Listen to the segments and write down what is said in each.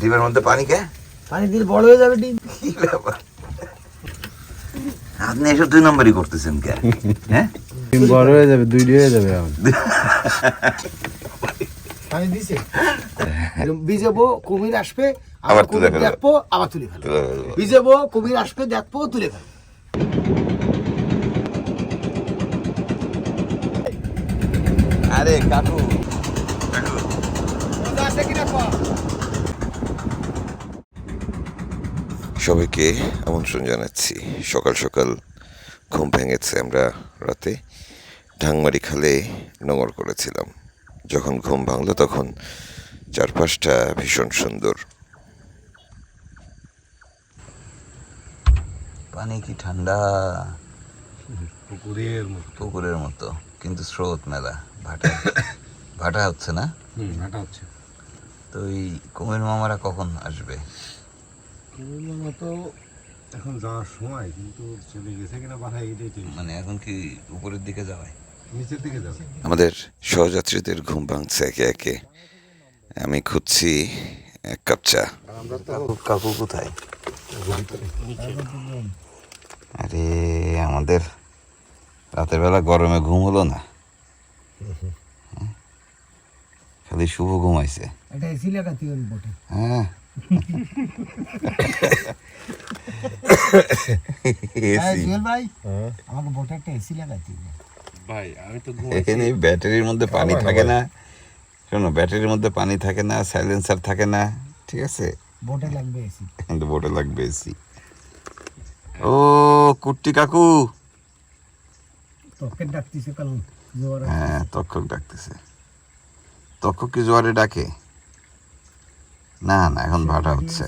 ডিমের মধ্যে পানি কে পানি দিলে বড় হয়ে যাবে ডিম। কি ব্যাপার? আপনি এসব দুই নম্বরই করতেছেন কে? হ্যাঁ? ডিম বড় হয়ে যাবে দুইটি হয়ে যাবে পানি দিছে? ভিজাবো কুমির আসবে আবার তুলে দেখব আবার তুলে ফেলব। তুলে ফেলব। ভিজাবো কুমির আসবে দেখব তুলে ফেলব। আরে কাকু আছে কিনা সবাইকে আমন্ত্রণ জানাচ্ছি। সকাল সকাল ঘুম ভেঙেছে আমরা রাতে। ঢাংমারি খালে নোঙর করেছিলাম। যখন ঘুম ভাঙলো তখন চারপাশটা ভীষণ সুন্দর। পানি কি ঠান্ডা? পুকুরের মতো। পুকুরের মতো কিন্তু স্রোত মেলা। ভাটা ভাটা হচ্ছে না? হুম হাঁটা হচ্ছে। তো এই কুমির মামারা কখন আসবে? মতো এখন যাওয়ার সময় কিন্তু চলে গেছে কিনা এটাই মানে এখন কি উপরের দিকে যাওয়ায়? নিচের দিকে যাবে। আমাদের সহযাত্রীদের ঘুম ভাঙছে একে একে। আমি খুঁজছি এক কাপ চা। কাকু কাকু কোথায়? আরে আমাদের রাতের বেলা গরমে ঘুম হলো না। হ্যাঁ? খালি শুভ ঘুমাইছে। এটা এসি লাগাতে হবে বটে। হ্যাঁ। ভাই আমাকে বটে একটা এসি লাগাতে ভাই আমি তো এখানে ব্যাটারির মধ্যে পানি থাকে না। শোনো ব্যাটারির মধ্যে পানি থাকে না সাইলেন্সার থাকে না ঠিক আছে? বটে লাগবে এসি। কিন্তু বোটে লাগবে এসি। ও কুট্টি কাকু। ডাকতেছে কারণ জোয়ার। হ্যাঁ তক্ষক ডাকতেছে। তক্ষক কি জোয়ারে ডাকে। না না এখন ভাটা হচ্ছে।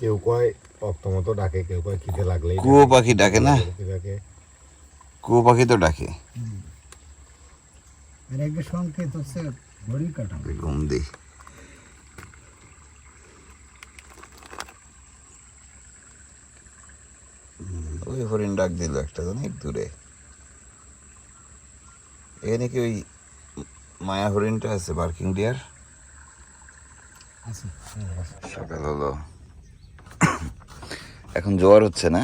কেউ কয় রক্ত মতো ডাকে কেউ কয় খিদে লাগলেই কুয়ো পাখি ডাকে না? কুয়ো পাখি তো ডাকে। আর একটা সংকেত হচ্ছে ঘড়ি কাটানো। ঘুম দি। ওই হরিণ ডাক দিল একটা অনেক দূরে। এখানে কি ওই মায়া হরিণটা আছে বার্কিং ডিয়ার? সকাল হলো। এখন জোয়ার হচ্ছে না?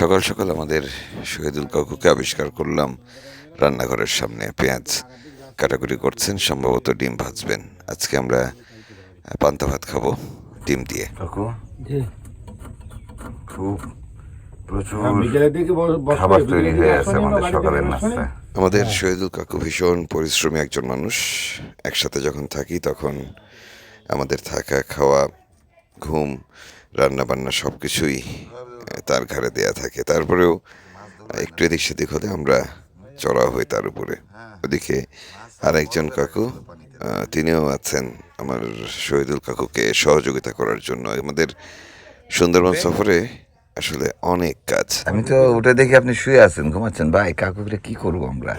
সকাল সকাল আমাদের শহীদুল কাকুকে আবিষ্কার করলাম। রান্নাঘরের সামনে পেঁয়াজ কাটাকুটি করছেন সম্ভবত ডিম ভাজবেন। আজকে আমরা পান্তা ভাত খাব ডিম দিয়ে। কাকু? খুব প্রচুর খাবার তৈরি হয়ে আছে আমাদের সকালের নাস্তা। আমাদের শহীদুল কাকু ভীষণ পরিশ্রমী একজন মানুষ। একসাথে যখন থাকি তখন আমাদের থাকা খাওয়া ঘুম রান্না বান্না সব কিছুই তার ঘাড়ে দেয়া থাকে। তারপরেও একটু এদিক সেদিক হলে আমরা চড়াও হই তার উপরে। ওদিকে আরেকজন কাকু তিনিও আছেন আমার শহীদুল কাকুকে সহযোগিতা করার জন্য। আমাদের সুন্দরবন সফরে আসলে অনেক কাজ। আমি তো উঠে দেখি আপনি শুয়ে আছেন ঘুমাচ্ছেন। ভাই কাকুরে কি করব আমরা?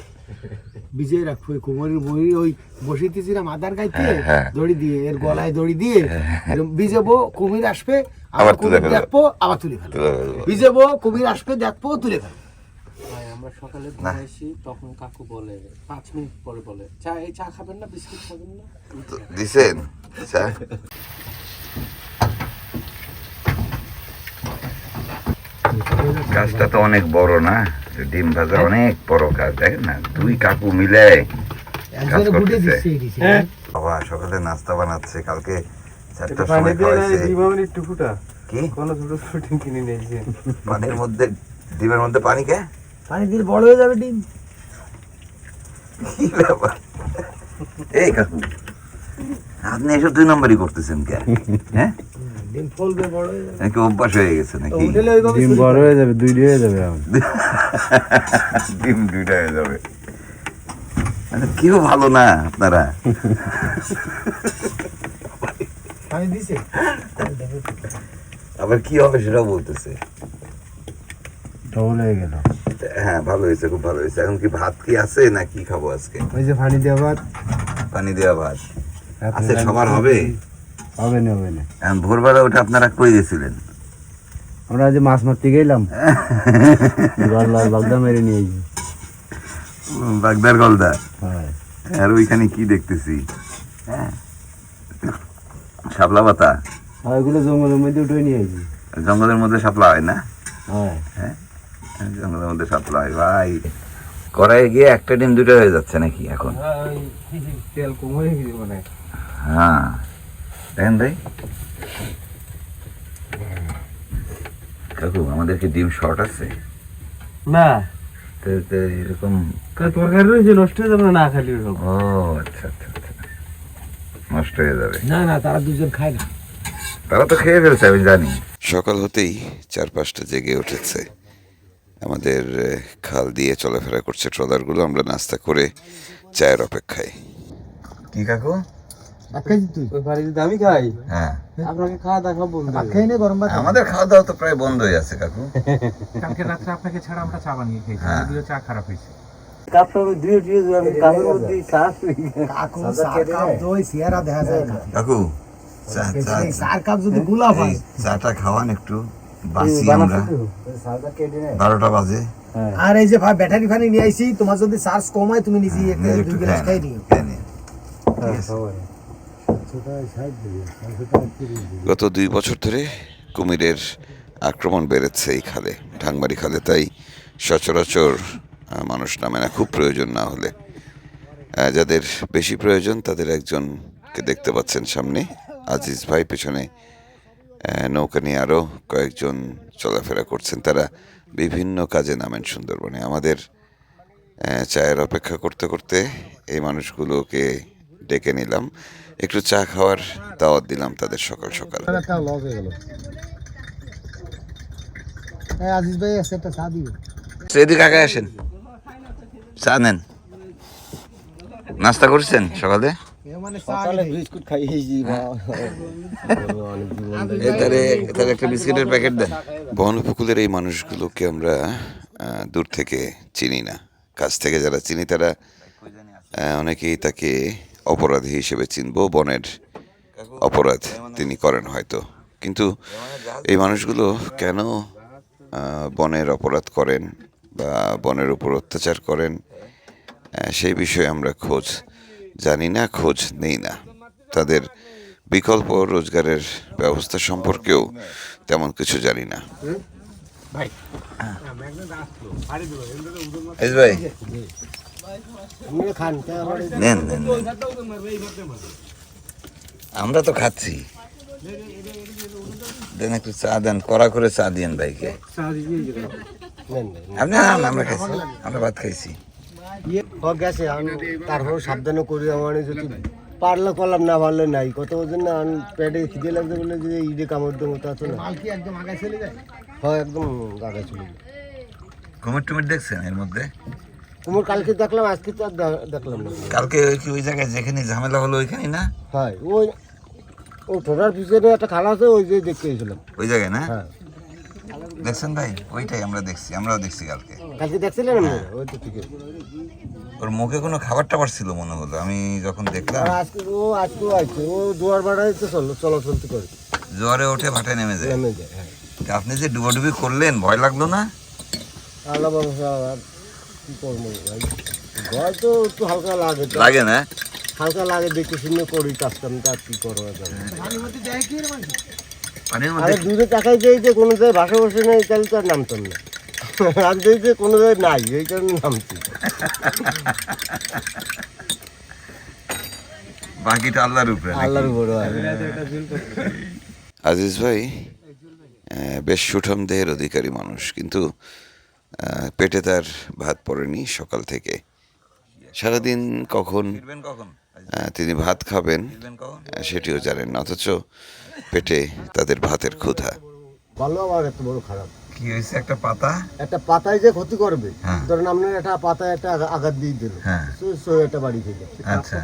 বিজয় রাখব কুমারের বই ওই বসিতেছিলাম আধার গাইতে হ্যাঁ। দড়ি দিয়ে এর গলায় দড়ি দিয়ে এরকম কুমির আসবে আবার তুলে দেখব আবার তুলে ফেলব। ভিজাবো কুমির আসবে দেখব তুলে ফেলব। ভাই আমরা সকালে আসি তখন কাকু বলে পাঁচ মিনিট পরে বলে চা এই চা খাবেন না বিস্কিট খাবেন না? তো দিছেন? আচ্ছা কাজটা তো অনেক বড় না? ডিম ভাজা অনেক বড় কাজ দেখেন না? দুই কাকু মিলে কাজ করতেছে। দিচ্ছে এই দিচ্ছে বাবা সকালে নাস্তা বানাচ্ছে কালকে চারটার সময় খাওয়াইছে। কি? কোনো ছোট ছোট কিনে নিয়েছে পানির মধ্যে ডিমের মধ্যে পানি কে? পানি দিলে বড় হয়ে যাবে ডিম। কি ব্যাপার? এই কাকু আপনি এসব দুই নম্বরই করতেছেন কে? হ্যাঁ? ডিম ফলবে বড় হয়ে যাবে। নাকি অভ্যাস হয়ে গেছে নাকি? ওইভাবে ডিম বড় হয়ে যাবে দুইটি হয়ে যাবে ডিম দুইটা হয়ে যাবে। মানে কেউ ভালো না আপনারা। পানি দিছে? আবার কি হবে সেটাও বলতেছে। ডবল হয়ে গেল। হ্যাঁ ভালো হয়েছে খুব ভালো হয়েছে। এখন কি ভাত কি আছে না কি খাব আজকে? ওই যে পানি দেওয়া ভাত। পানি দেওয়া ভাত। আছে সবার হবে। হবে না হবে না। ভোরবেলা ওটা আপনারা কই গেছিলেন? আমরা আজ মাছ মারতে গেলাম। বাগদা মেরে নিয়েছি বাগদার গলদা? হ্যাঁ। আর ওইখানে কি দেখতেছি? হ্যাঁ। শাপলা পাতা? আর ওইগুলো জঙ্গলের মধ্যে উঠে নিয়ে আসি জঙ্গলের মধ্যে শাপলা হয় না? হ্যাঁ। জঙ্গলের মধ্যে শাপলা হয় ভাই। কড়াই গিয়ে একটা ডিম দুটো হয়ে যাচ্ছে নাকি এখন? তেল কম হয়ে গেছে মানে হ্যাঁ। দেখেন ভাই। কাকু আমাদের কি ডিম শর্ট আছে। না। এরকম তরকারি রয়েছে নষ্ট হয়ে যাবে না খালি ও আচ্ছা আচ্ছা আচ্ছা। নষ্ট হয়ে যাবে। না না তারা দুজন খায় না। তারা তো খেয়ে ফেলছে আমি জানি। সকাল হতেই চার পাঁচটা জেগে উঠেছে। আমাদের খাল দিয়ে চলাফেরা করছে ট্রলারগুলো। আমরা নাস্তা করে চায়ের অপেক্ষায়। কি কাকু? আমাদের খাওয়া দাওয়া তো প্রায় বন্ধ হয়ে আছে কাকু। কালকে রাত্রে আপনাকে ছাড়া আমরা চা বানিয়ে খেয়েছি হ্যাঁ। যদিও চা খারাপ হয়েছে। কাকু হয়। চাটা খাওয়ান একটু বাসি আমরা। বারোটা বাজে। আর এই যে ভাই ব্যাটারি ফানি নিয়ে আইছি তোমার যদি চার্জ কম হয় তুমি নিজে একটা গ্লাস খাই নিও। ঠিক আছে। গত দুই বছর ধরে কুমিরের আক্রমণ বেড়েছে এই খালে, ঢাংমারি খালে। তাই সচরাচর মানুষ নামে না, খুব প্রয়োজন না হলে। যাদের বেশি প্রয়োজন, তাদের একজনকে দেখতে পাচ্ছেন সামনে। আজিজ ভাই পেছনে নৌকা নিয়ে আরও কয়েকজন চলাফেরা করছেন। তারা বিভিন্ন কাজে নামেন সুন্দরবনে। আমাদের চায়ের অপেক্ষা করতে করতে এই মানুষগুলোকে ডেকে নিলাম। একটু চা খাওয়ার দাওয়াত দিলাম তাদের সকাল সকাল। হয়ে আজিজ ভাই আছে একটা চা দিবে। এদিকে আগে আসেন। চা নেন। নাস্তা করছেন সকালে? মানে একটা বিস্কিটের প্যাকেট দেন। বনউপকূলের এই মানুষগুলোকে আমরা দূর থেকে চিনি না। কাছ থেকে যারা চিনি তারা অনেকেই তাকে অপরাধী হিসেবে চিনব বনের অপরাধ তিনি করেন হয়তো। কিন্তু এই মানুষগুলো কেন বনের অপরাধ করেন বা বনের উপর অত্যাচার করেন সেই বিষয়ে আমরা খোঁজ জানি না খোঁজ নেই না। তাদের বিকল্প রোজগারের ব্যবস্থা সম্পর্কেও তেমন কিছু জানি না। ভাই। আমার এই নেন নেন নেন। আমরা তো খাচ্ছি দেন একটু চা দেন কড়া করে চা দিয়েন ভাইকে। আপনি আমরা খাইছি আমরা ভাত খাইছি গেছে তারপর সাবধানে করি আমার যদি পারলে করলাম না পারলে নাই কত বছর না পেটে খিদে লাগছে বলে যে ইডে কামড় দেবো তা তো না মালকি একদম আগে চলে যায় হ্যাঁ একদম চলে যায় কুমির টুমির দেখছেন এর মধ্যে কুমোর কালকে দেখলাম আজকে তো আর দেখলাম না। কালকে ওই কি ওই জায়গায় যেখানে ঝামেলা হলো ওইখানে না? হ্যাঁ ওই ও ঠোঁটার পিছনে একটা খালা আছে ওই যে দেখতে গেছিলাম। ওই জায়গায় না? হ্যাঁ। দেখছেন ভাই? ওইটাই আমরা দেখছি আমরাও দেখছি কালকে। কালকে দেখছিলেন আপনি? ওই তো ঠিক আছে ওর মুখে কোনো খাবার টাবার ছিল মনে হলো আমি যখন দেখলাম। আজকে ও আজকেও আছে ও দুয়ার বাড়াই তো চলো চলাচল তো করে। জোয়ারে ওঠে ভাটে নেমে যায়। নেমে যায় হ্যাঁ। আপনি যে ডুবোডুবি করলেন ভয় লাগল না? আল্লাহ কি করব ভাই? ভয় তো একটু হালকা লাগে লাগে না? হালকা লাগে দেখে শুনে করি কাজ কি করব আরে দূরে তাকাই যাই যে কোনো জায়গায় ভাষা বসে নেই তাহলে তো আর নামতাম না। আর যে কোনো জায়গায় নাই এই কারণে নামছি। বাকিটা আল্লাহর উপরে আল্লাহর আর আজিজ ভাই বেশ সুঠাম দেহের অধিকারী মানুষ কিন্তু পেটে তার ভাত পড়েনি সকাল থেকে। সারাদিন কখন? তিনি ভাত খাবেন সেটিও জানেন না অথচ পেটে তাদের ভাতের ক্ষুধা। ভালো আবার এত বড় খারাপ। কি হয়েছে? একটা পাতা? একটা পাতায় যে ক্ষতি করবে হ্যাঁ। ধরেন আপনার একটা পাতায় একটা আঘাত দিয়ে দিল হ্যাঁ। একটা বাড়ি থেকে। আচ্ছা।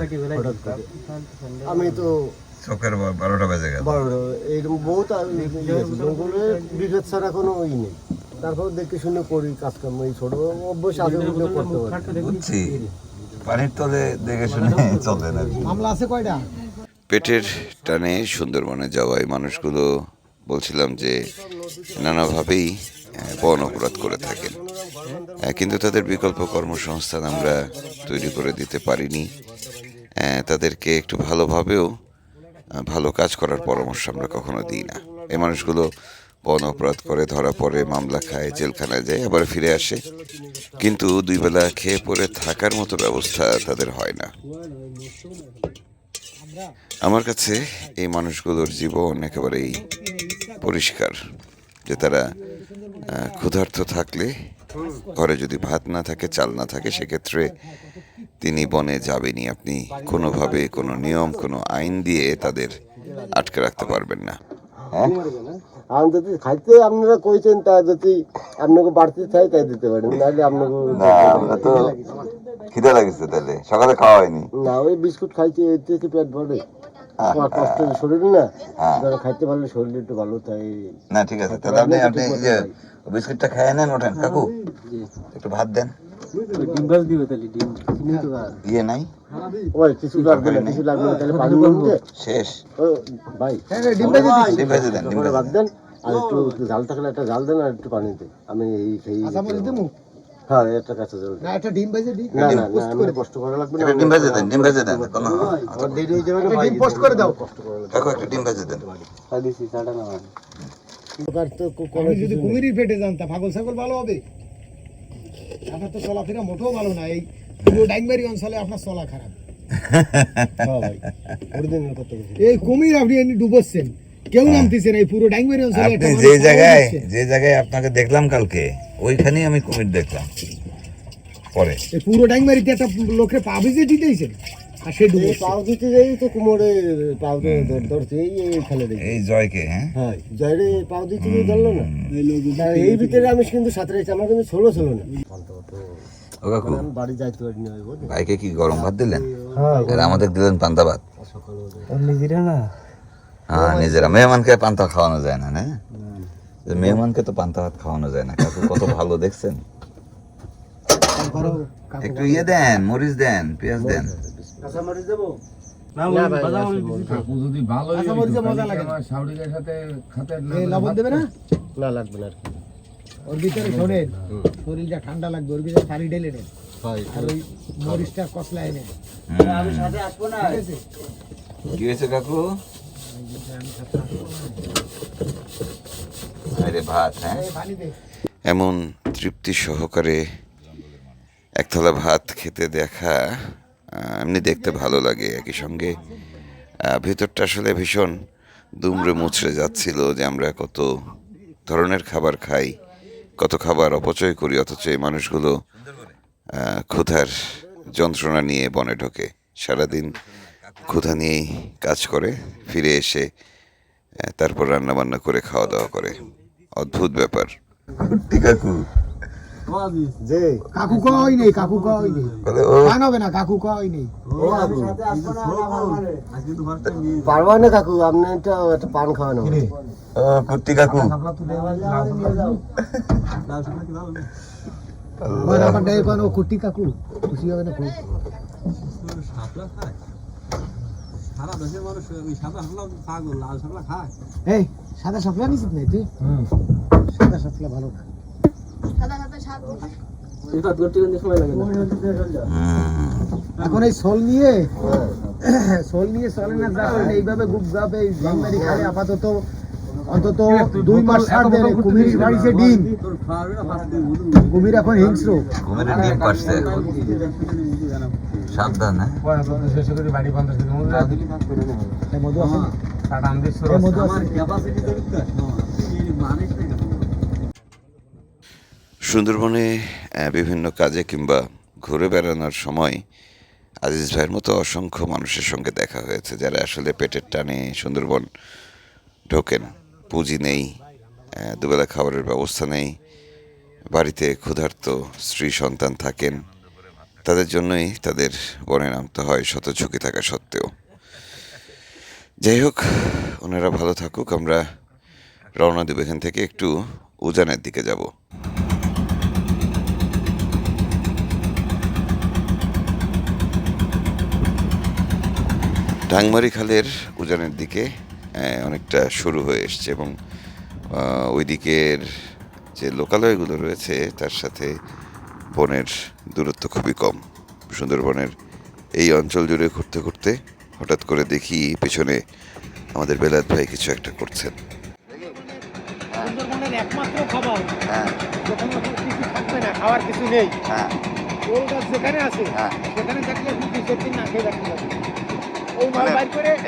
আমি তো চোখের বা- বারোটা বেজে গেল। বড় এইরকম বহুত জঙ্গলের বিভেদ ছাড়া কোনো ই নেই। তারপর দেখে শুনে করি কাজ কাম এই ছোট অভ্যাস আগে করতে পারি। বুঝছি। পানির তলে দেখে শুনে চলবে না। মামলা আছে কয়টা? পেটের টানে সুন্দরবনে যাওয়া এই মানুষগুলো বলছিলাম যে নানাভাবেই বন অপরাধ করে থাকেন। কিন্তু তাদের বিকল্প কর্মসংস্থান আমরা তৈরি করে দিতে পারিনি। তাদেরকে একটু ভালোভাবেও ভালো কাজ করার পরামর্শ আমরা কখনো দিই না। এই মানুষগুলো বন অপরাধ করে, ধরা পড়ে, মামলা খায়, জেলখানায় যায়, আবার ফিরে আসে। কিন্তু দুই বেলা খেয়ে পড়ে থাকার মতো ব্যবস্থা তাদের হয় না। আমার কাছে এই মানুষগুলোর জীবন একেবারেই পরিষ্কার, যে তারা ক্ষুধার্ত থাকলে, ঘরে যদি ভাত না থাকে, চাল না থাকে, সেক্ষেত্রে তিনি বনে যাবেনই। আপনি কোনোভাবে কোনো নিয়ম, কোনো আইন দিয়ে তাদের আটকে রাখতে পারবেন না। আমি যদি খাইতে আপনারা কইছেন তা যদি আপনাকে বাড়তে চাই তাই দিতে পারেন। নাহলে আপনাকে না আমরা তো খিদে লাগছে তাহলে সকালে খাওয়া হয়নি। না ওই বিস্কুট খাইতে এতে কি পেট ভরে। আমার কষ্ট শরীর না। খাইতে পারলে শরীর একটু ভালো তাই না ঠিক আছে। তাহলে আপনি আপনি এই যে বিস্কুটটা খেয়ে নেন ওঠেন। কাকু একটু ভাত দেন। নাই? ওই কিছু লাগবে না কিছু লাগবে না তাহলে পানি নিয়ে শেষ। ভাই। ডিম দেন দেন। আর একটু জাল থাকলে একটা জাল দেন আর একটু পানি দেন। আমি এই খেয়ে হ্যাঁ একটা কাঁচা জল না একটা ডিম ভেজে দিই। না না না আমি কষ্ট করা লাগবে না ডিম ভেজে দেন ডিম ভেজে দেন কোনো আমার দেরি হয়ে যাবে না ডিম পোস্ট করে দাও। কষ্ট করে কাকু একটু ডিম ভেজে দেন। দরকার তো কো- কোনো যদি কিছু নেই। কুমিরের পেটে যান পাগল ছাগল ভালো হবে? আপনার তো চলাফেরা মোটেও ভালো না। এই পুরো ডাইংবাড়ি অঞ্চলে আপনার চলা খারাপ। হ্যাঁ এই কুমির আপনি এমনি ডুবোচ্ছেন। কেউ নামতেছেন এই পুরো ডাইংবাড়ি অঞ্চলে আপনি যে জায়গায় যে জায়গায় আপনাকে দেখলাম কালকে ওইখানেই আমি কুমির দেখলাম। পরে। পুরো ডাইংবাড়িতে একটা লোকের পাবিজে দিতেইছেন? ডুবোচ্ছে পাও দিতে যাই তো কুমোরে পাও ধরছে এই এই খেলে দেখি এই জয়কে হ্যাঁ? হ্যাঁ জয়রে পাও দিতে গিয়ে ধরলো না? এই ভিতরে আমি কিন্তু সাঁতরে আমার কিন্তু ষোলো ছিল না। আমি বাড়ি যাইতে পারিনি ওই বুঝলি? কি গরম ভাত দিলেন? হ্যাঁ আমাদের দিলেন পান্তা ভাত। নিজেরা না? হ্যাঁ নিজেরা। মেহমানকে পান্তা খাওয়ানো যায় না না? মেহমানকে তো পান্তা ভাত খাওয়ানো যায় না। কাকু কত ভালো দেখছেন। একটু ইয়ে দেন মরিচ দেন পেঁয়াজ দেন। না ভাই মজা লাগে এই লবণ দেবে না? না লাগবে না আর কি। ওর ভিতরে শোনেন শরীরটা ঠান্ডা লাগবে ওর ভিতরে পানি ঢেলে নেন আর ওই মরিচটা কসলায় নেন কি হয়েছে কাকু? আরে ভাত হ্যাঁ? এমন তৃপ্তি সহকারে একতলা ভাত খেতে দেখা এমনি দেখতে ভালো লাগে, একই সঙ্গে ভেতরটা আসলে ভীষণ দুমড়ে মুচড়ে যাচ্ছিল যে আমরা কত ধরনের খাবার খাই, কত খাবার অপচয় করি, অথচ এই মানুষগুলো ক্ষুধার যন্ত্রণা নিয়ে বনে ঢোকে। সারাদিন ক্ষুধা নিয়েই কাজ করে, ফিরে এসে তারপর রান্নাবান্না করে, খাওয়া দাওয়া করে। অদ্ভুত ব্যাপার। যে কাকু কই নেই কাকু কই নেই। পান হবে না কাকু কই নেই। পারবা না কাকু আপনি একটা একটা পান খাওয়ানো। কুর্তি কাকু। আমার ডাই কোন ও কুটি কাকু? খুশি হবে না খুব? এই সাদা শাপলা নিছিস না তুই? সাদা শাপলা ভালো না। এখন এই সোল নিয়ে সোল নিয়ে চলে না যা করে এইভাবে গুপ গাপ এই খালে আপাতত অন্তত দুই মাস ছাড় দেবে কুমির বাড়িছে ডিম। কুমির এখন হিংস্র। ঘুমের ডিম পারছে সাবধান হ্যাঁ। মধু আছে? মধু আছে? সুন্দরবনে বিভিন্ন কাজে কিংবা ঘুরে বেড়ানোর সময় আজিজ ভাইয়ের মতো অসংখ্য মানুষের সঙ্গে দেখা হয়েছে, যারা আসলে পেটের টানে সুন্দরবন ঢোকেন। পুঁজি নেই দুবেলা খাবারের ব্যবস্থা নেই, বাড়িতে ক্ষুধার্ত স্ত্রী সন্তান থাকেন। তাদের জন্যই তাদের বনে নামতে হয় শত ঝুঁকি থাকা সত্ত্বেও। যাই হোক, ওনারা ভালো থাকুক, আমরা রওনা দেব এখান থেকে, একটু উজানের দিকে যাব। ডাংমারি খালের উজানের দিকে অনেকটা শুরু হয়ে এসছে এবং ওই দিকের যে লোকালয়গুলো রয়েছে তার সাথে বনের দূরত্ব খুবই কম। সুন্দরবনের এই অঞ্চল জুড়ে ঘুরতে ঘুরতে হঠাৎ করে দেখি পেছনে আমাদের বেলাত ভাই কিছু একটা করছেন। একমাত্র খাবার। হ্যাঁ। যেখানে থাকবে না খাওয়ার কিছু নেই। হ্যাঁ। যেখানে আছে হ্যাঁ। সেখানে থাকলে না খেয়ে রাখতে মানে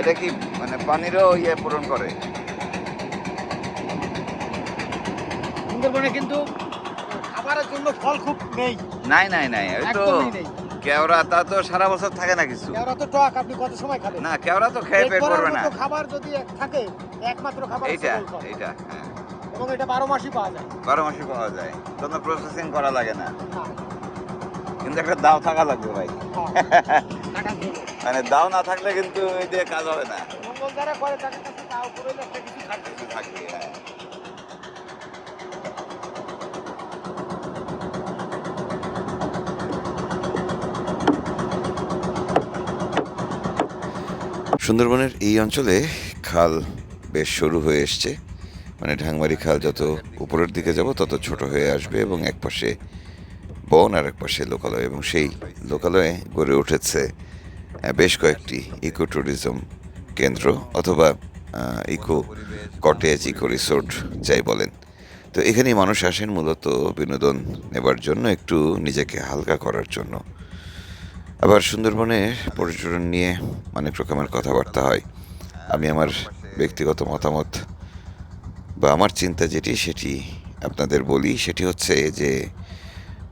এটা কি মানে পানিরও ইয়ে পূরণ করে? সুন্দরবনে কিন্তু খাবারের জন্য ফল খুব নেই। নাই নাই নাই ওই তো কেওড়া তা তো সারা বছর থাকে না কিছু। কেওড়া তো টক আপনি কত সময় খাবেন? না কেওড়া তো খেয়ে পেট ভরবে না। খাবার যদি থাকে একমাত্র খাবার হচ্ছে এইটা এইটা হ্যাঁ। এবং এটা বারো মাসই পাওয়া যায়। বারো মাসে পাওয়া যায়। কোনো প্রসেসিং করা লাগে না। না, কিন্তু একটা দাও থাকা লাগবে ভাই। হ্যাঁ, জন্য। মানে দাও না থাকলে কিন্তু এই দিয়ে কাজ হবে না। মঙ্গল যারা করে তাদের কাছে তাও করে একটা কিছু থাকে থাকবে হ্যাঁ। সুন্দরবনের এই অঞ্চলে খাল বেশ সরু হয়ে এসছে। মানে ঢাংমারি খাল যত উপরের দিকে যাব তত ছোট হয়ে আসবে এবং এক পাশে বন আর এক পাশে লোকালয়। এবং সেই লোকালয়ে গড়ে উঠেছে বেশ কয়েকটি ইকো ট্যুরিজম কেন্দ্র অথবা ইকো কটেজ, ইকো রিসোর্ট, যাই বলেন। তো এখানেই মানুষ আসেন মূলত বিনোদন নেবার জন্য, একটু নিজেকে হালকা করার জন্য। আবার সুন্দরবনে পর্যটন নিয়ে অনেক রকমের কথাবার্তা হয়। আমি আমার ব্যক্তিগত মতামত বা আমার চিন্তা যেটি, সেটি আপনাদের বলি, সেটি হচ্ছে যে,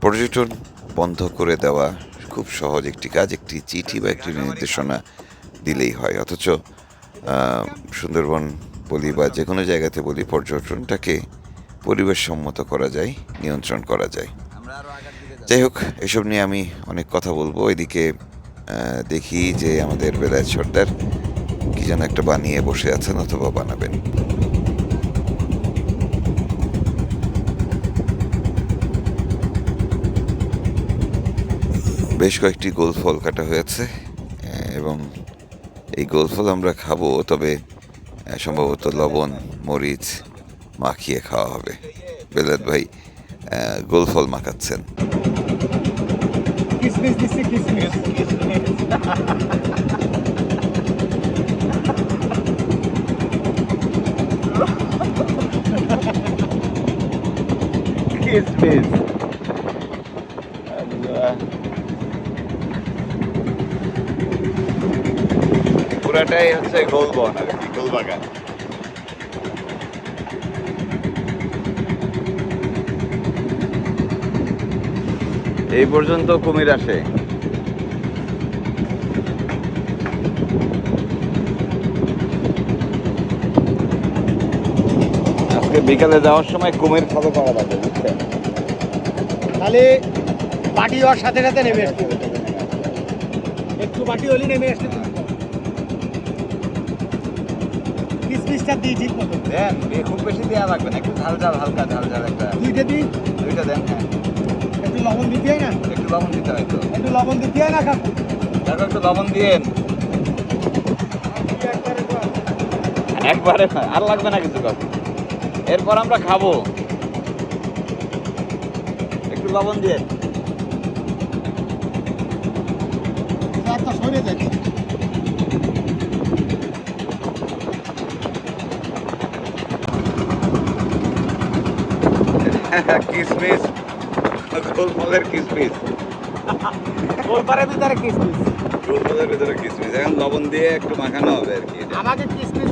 পর্যটন বন্ধ করে দেওয়া খুব সহজ একটি কাজ, একটি চিঠি বা একটি নির্দেশনা দিলেই হয়। অথচ সুন্দরবন বলি বা যে কোনো জায়গাতে বলি, পর্যটনটাকে পরিবেশ সম্মত করা যায়, নিয়ন্ত্রণ করা যায়। যাই হোক, এসব নিয়ে আমি অনেক কথা বলব। এদিকে দেখি যে আমাদের বেলায় সর্দার কি যেন একটা বানিয়ে বসে আছেন অথবা বানাবেন। বেশ কয়েকটি গোল ফল কাটা হয়েছে, এবং এই গোল ফল আমরা খাব, তবে সম্ভবত লবণ, মরিচ মাখিয়ে খাওয়া হবে। বেলাত ভাই গোল ফল মাখাচ্ছেন। কিসমিস দিচ্ছি পুরাটাই হচ্ছে গোলবন। আর কি গোলবাগান। এই পর্যন্ত কুমির আসে। আজকে বিকালে যাওয়ার সময় কুমির ফলো করা লাগবে বুঝছেন তাহলে বাটি হওয়ার সাথে সাথে নেমে আসতে একটু বাটি হলে নেমে আসতে কিসমিসটা দিই ঠিক মতো। দেন খুব বেশি দেওয়া লাগবে না একটু ঝাল ঝাল হালকা ঝাল ঝাল একটা। দুইটা দিই দুইটা দেন হ্যাঁ। একটু লবণ দিতে হয় না? একটু লবণ দিতে হয় তো। একটু লবণ দিতে হয় না কাকু? দেখো একটু লবণ দিয়েন। একবারে আর। লাগবে না কিছু কাকু। এরপর আমরা খাব। একটু লবণ দিয়ে সরে যাচ্ছে। কিসমিস। গোলফলের কিসমিস। গোলপাড়ের ভিতরে কিসমিস। গোলফলের ভিতরে কিসমিস। এখন লবণ দিয়ে একটু মাখানো হবে আর কি। আমাকে কিসমিস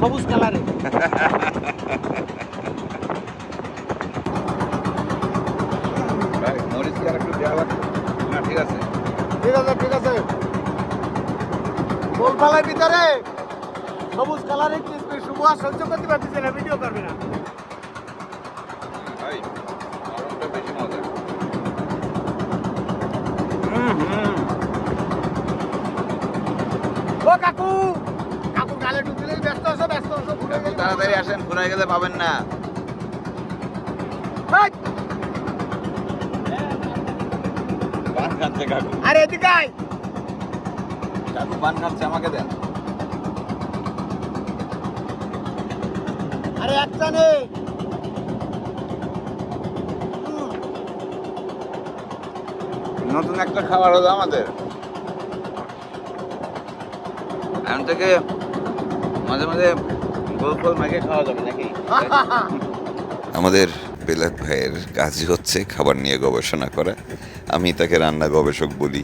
সবুজ কালারে। মরিচ কি আর একটু দেওয়া লাগবে? না ঠিক আছে। ঠিক আছে ঠিক আছে। গোলপাড়ের ভিতরে সবুজ কালারের কিসমিস। শুভ আর সহ্য করতে পারতেছে না ভিডিও করবে না ভাই গরমটা বেশি মজা হুম হুম ও কাকু! কাকু গালে ঢুকলেই ব্যস্ত আছো ব্যস্ত আছো ভুলে গেলি। তাড়াতাড়ি আসেন ঘুরে গেলে পাবেন না। পান খাচ্ছে কাকু। আরে এদিকে আয়। কাকু পান খাচ্ছে আমাকে দেন। আরে একটা নে নতুন একটা খাবার হলো আমাদের। এখন থেকে মাঝে মাঝে গোল ফল খাওয়া যাবে নাকি? আমাদের বেলাত ভাইয়ের কাজই হচ্ছে খাবার নিয়ে গবেষণা করা। আমি তাকে রান্না গবেষক বলি।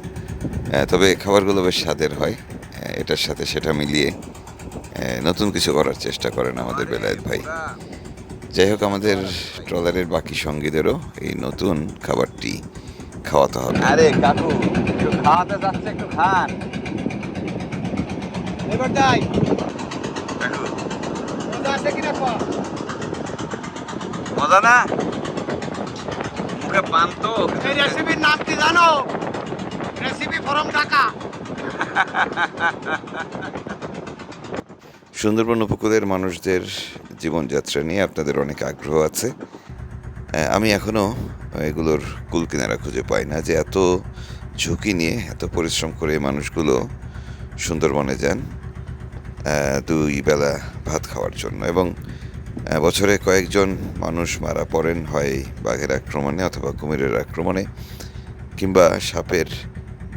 তবে খাবারগুলো বেশ স্বাদের হয়। এটার সাথে সেটা মিলিয়ে নতুন কিছু করার চেষ্টা করেন আমাদের বেলায়েত ভাই। যাই হোক আমাদের ট্রলারের বাকি সঙ্গীদেরও এই নতুন খাবারটি খাওয়াতে হবে। আরে কাকু একটু খাওয়াতে যাচ্ছে একটু খান। এবার কাকু। মজা না? মুখে পান তো। এই রেসিপির নাম কি জানো? রেসিপি ফরম টাকা সুন্দরবন উপকূলের মানুষদের জীবনযাত্রা নিয়ে আপনাদের অনেক আগ্রহ আছে। আমি এখনও এগুলোর কুল কিনারা খুঁজে পাই না যে এত ঝুঁকি নিয়ে, এত পরিশ্রম করে মানুষগুলো সুন্দরবনে যান দুই বেলা ভাত খাওয়ার জন্য। এবং বছরে কয়েকজন মানুষ মারা পড়েন, হয় বাঘের আক্রমণে অথবা কুমিরের আক্রমণে, কিংবা সাপের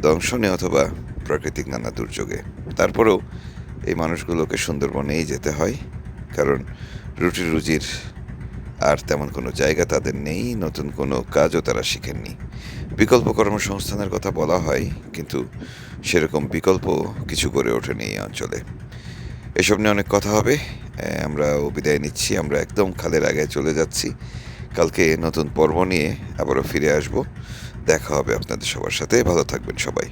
দংশনে অথবা প্রাকৃতিক নানা দুর্যোগে। তারপরেও এই মানুষগুলোকে সুন্দরবনেই যেতে হয়, কারণ রুটি রুজির আর তেমন কোনো জায়গা তাদের নেই নতুন কোনো কাজও তারা শিখেননি। বিকল্প কর্মসংস্থানের কথা বলা হয় কিন্তু সেরকম বিকল্প কিছু গড়ে ওঠেনি এই অঞ্চলে। এসব নিয়ে অনেক কথা হবে। এ, আমরাও বিদায় নিচ্ছি আমরা একদম খালের আগে চলে যাচ্ছি। কালকে নতুন পর্ব নিয়ে আবারও ফিরে আসব। দেখা হবে আপনাদের সবার সাথে। ভালো থাকবেন সবাই।